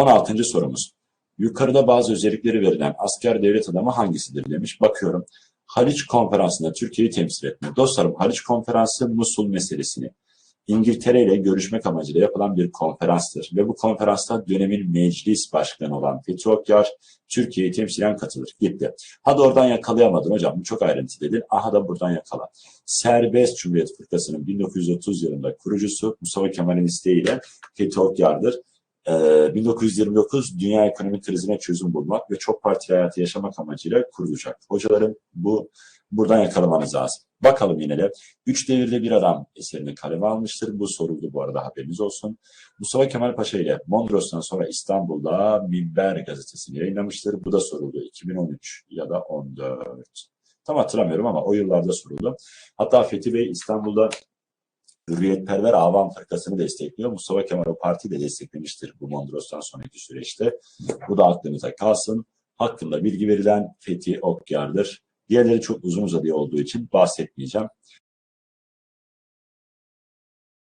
16. sorumuz. Yukarıda bazı özellikleri verilen asker devlet adamı hangisidir demiş. Bakıyorum. Haliç Konferansı'nda Türkiye'yi temsil etme. Dostlarım Haliç Konferansı Musul meselesini İngiltere ile görüşmek amacıyla yapılan bir konferanstır. Ve bu konferansta dönemin meclis başkanı olan Fethi Okyar Türkiye'yi temsilen katılır. Gitti. Hadi oradan yakalayamadın hocam. Bu çok ayrıntı dedin. Aha da buradan yakala. Serbest Cumhuriyet Fırkası'nın 1930 yılında kurucusu Mustafa Kemal'in isteğiyle Fethi Okyar'dır. Ee, 1929 dünya ekonomik krizine çözüm bulmak ve çok partili hayatı yaşamak amacıyla kurulacak. Hocaların bu buradan yakalamanız lazım. Bakalım yine de. Üç devirde bir adam eserini kaleme almıştır. Bu soruldu bu arada haberiniz olsun. Mustafa Kemal Paşa ile Mondros'tan sonra İstanbul'da Minber gazetesini yayınlamıştır. Bu da soruldu 2013 ya da 14. Tam hatırlamıyorum ama o yıllarda soruldu. Hatta Fethi Bey İstanbul'da Hürriyetperver Avam Fırkası'nı destekliyor. Mustafa Kemal o partiyi de desteklemiştir bu Mondros'tan sonraki süreçte. Bu da aklınıza kalsın. Hakkında bilgi verilen Fethi Okyar'dır. Diğerleri çok uzun uzadığı olduğu için bahsetmeyeceğim.